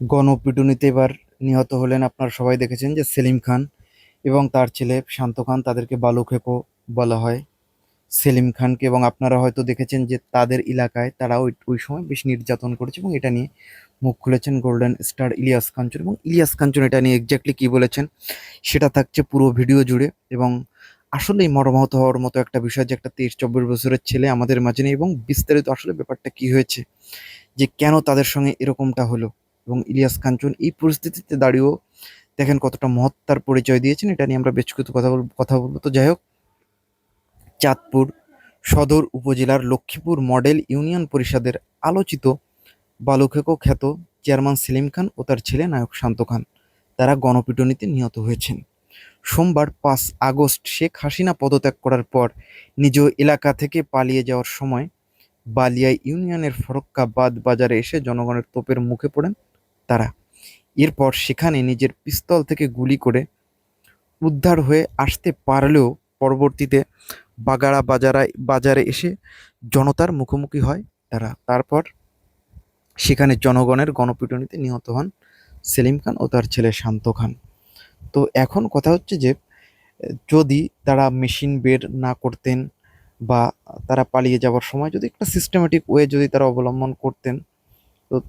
গণপিটুনিতে এবার নিহত হলেন আপনারা সবাই দেখেছেন যে সেলিম খান এবং তার ছেলে শান্ত খান, তাদেরকে বালুখেকো বলা হয়। সেলিম খানকে এবং আপনারা হয়তো দেখেছেন যে তাদের এলাকায় তারা ওই ওই সময় বেশ নির্যাতন করেছে এবং এটা নিয়ে মুখ খুলেছেন গোল্ডেন স্টার ইলিয়াস কাঞ্চন এবং ইলিয়াস কাঞ্চন এটা নিয়ে এক্স্যাক্টলি কী বলেছেন সেটা থাকছে পুরো ভিডিও জুড়ে এবং আসলেই মর্মাহত হওয়ার মতো একটা বিষয় যে একটা তেইশ চব্বিশ বছরের ছেলে আমাদের মাঝে নেই এবং বিস্তারিত আসলে ব্যাপারটা কি হয়েছে, যে কেন তাদের সঙ্গে এরকমটা হলো। এবং ইলিয়াস কাঞ্চন এই পরিস্থিতিতে দাঁড়িয়েও দেখেন কতটা মহত্তার পরিচয় দিয়েছেন, এটা নিয়ে আমরা বেশ কিছু কথা বলব কথা বলব। তো যাই হোক, চাঁদপুর সদর উপজেলার লক্ষ্মীপুর মডেল ইউনিয়ন পরিষদের আলোচিত বালুখেকো খ্যাত চেয়ারম্যান সেলিম খান ও তার ছেলে নায়ক শান্ত খান, তারা গণপিটুনিতে নিহত হয়েছেন। সোমবার পাঁচ আগস্ট শেখ হাসিনা পদত্যাগ করার পর নিজ এলাকা থেকে পালিয়ে যাওয়ার সময় বালিয়া ইউনিয়নের ফরক্কাবাদ বাজারে এসে জনগণের তোপের মুখে পড়েন। তারা। এরপর সেখানে নিজের পিস্তল থেকে গুলি করে উদ্ধার হয়ে আসতে পারলেও পরবর্তীতে বাগাড়া বাজারায় বাজারে এসে জনতার মুখোমুখি হয় তারা। তারপর সেখানে জনগণের গণপিটুনিতে নিহত হন সেলিম খান ও তার ছেলে শান্ত খান। তো এখন কথা হচ্ছে যে, যদি তারা মেশিন বের না করতেন বা তারা পালিয়ে যাওয়ার সময় যদি একটা সিস্টেমেটিক ওয়ে যদি তারা অবলম্বন করতেন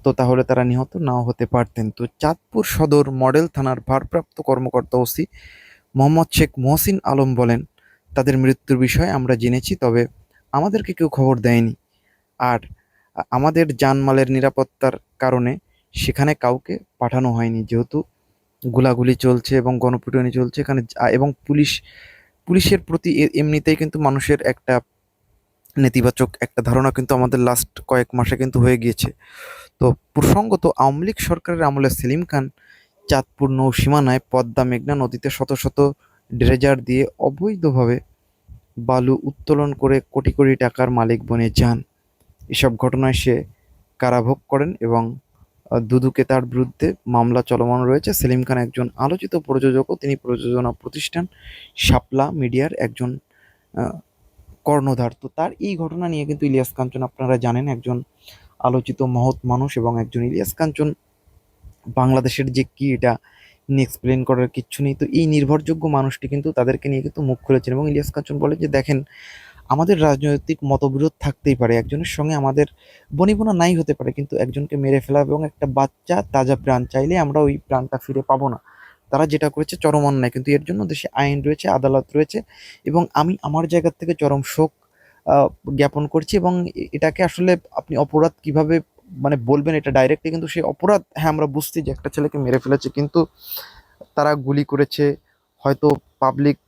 তো তাহলে তারা নিহত, নাও হতে পারতেন। তো চাঁদপুর সদর মডেল থানার ভারপ্রাপ্ত কর্মকর্তা ওসি মোহাম্মদ শেখ মহসিন আলম বলেন, তাদের মৃত্যুর বিষয়ে আমরা জেনেছি, তবে আমাদেরকে কেউ খবর দেয়নি। আর আমাদের জানমালের নিরাপত্তার কারণে সেখানে কাউকে পাঠানো হয়নি। যেহেতু গোলাগুলি চলছে এবং গণপিটনি চলছে, এখানে এবং পুলিশ, পুলিশের প্রতি এমনিতেই কিন্তু মানুষের একটা নেতিবাচক একটা ধারণা কিন্তু আমাদের লাস্ট কয়েক মাসে কিন্তু হয়ে গিয়েছে। তো প্রসঙ্গত, আওয়ামী লীগ সরকারের আমলে সেলিম খান চাঁদপুর নৌ সীমানায় পদ্মা মেঘনা নদীতে শত শত ড্রেজার দিয়ে অবৈধভাবে বালু উত্তোলন করে কোটি কোটি টাকার মালিক বনে যান। এসব ঘটনায় সে কারাভোগ করেন এবং দুদুকে তার বিরুদ্ধে মামলা চলমান রয়েছে। সেলিম খান একজন আলোচিত প্রযোজকও তিনি প্রযোজনা প্রতিষ্ঠান শাপলা মিডিয়ার একজন কর্ণধার। তো তার এই ঘটনা নিয়ে কিন্তু ইলিয়াস কাঞ্চন আপনারা জানেন, একজন আলোচিত মহৎ মানুষ এবং একজন ইলিয়াস কাঞ্চন বাংলাদেশের যে কি এটা এক্সপ্লেন করার কিচ্ছু নেই। তো এই নির্ভরযোগ্য মানুষটি কিন্তু তাদেরকে নিয়ে কিন্তু মুখ খুলেছেন এবং ইলিয়াস কাঞ্চন বলে যে, দেখেন, আমাদের রাজনৈতিক মতবিরোধ থাকতেই পারে, একজনের সঙ্গে আমাদের বনিবনা নাই হতে পারে, কিন্তু একজনকে মেরে ফেলা এবং একটা বাচ্চা, তাজা প্রাণ চাইলে আমরা ওই প্রাণটা ফিরে পাবো না। তারা যেটা করেছে চরম অন্যায়, কিন্তু এর জন্য দেশে আইন রয়েছে, আদালত রয়েছে এবং আমি আমার জায়গা থেকে চরম শোক জ্ঞাপন করছি এবং এটাকে আসলে আপনি অপরাধ কীভাবে মানে বলবেন এটা ডাইরেক্টলি কিন্তু সেই অপরাধ হ্যাঁ আমরা বুঝছি যে একটা ছেলেকে মেরে ফেলেছে কিন্তু তারা গুলি করেছে, হয়তো পাবলিক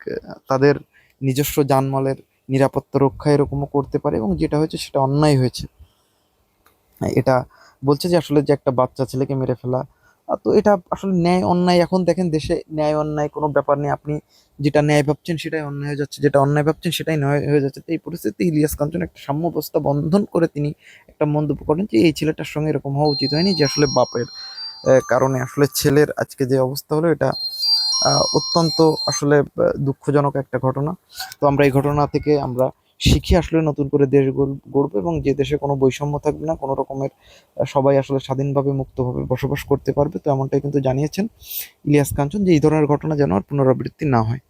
তাদের নিজস্ব জানমালের নিরাপত্তা রক্ষা এরকমও করতে পারে এবং যেটা হয়েছে সেটা অন্যায় হয়েছে। এটা বলছে যে আসলে যে একটা বাচ্চা ছেলেকে মেরে ফেলা তো এটা আসলে ন্যায় অন্যায়, এখন দেখেন দেশে ন্যায় অন্যায় কোনো ব্যাপার নেই। আপনি যেটা ন্যায় ভাবছেন সেটাই অন্যায় হয়ে যাচ্ছে, যেটা অন্যায় ভাবছেন সেটাই ন্যায় হয়ে যাচ্ছে। এই পরিস্থিতিতে ইলিয়াস কাঞ্চন একটা সাম্য অবস্থা বন্ধন করে তিনি একটা মন্তব্য করেন যে, এই ছেলেটার সঙ্গে এরকম হওয়া উচিত হয়নি যে, আসলে বাপের কারণে আসলে ছেলের আজকে যে অবস্থা হলো, এটা অত্যন্ত আসলে দুঃখজনক একটা ঘটনা। তো আমরা এই ঘটনা থেকে আমরা শিখে আসলে নতুন করে দেশ গড়বে এবং যে দেশে কোনো বৈষম্য থাকবে না, কোনো রকমের সবাই আসলে স্বাধীনভাবে মুক্তভাবে বসবাস করতে পারবে, তো এমনটাই কিন্তু জানিয়েছেন ইলিয়াস কাঞ্চন যে এই ধরনের ঘটনা যেন আর পুনরাবৃত্তি না হয়।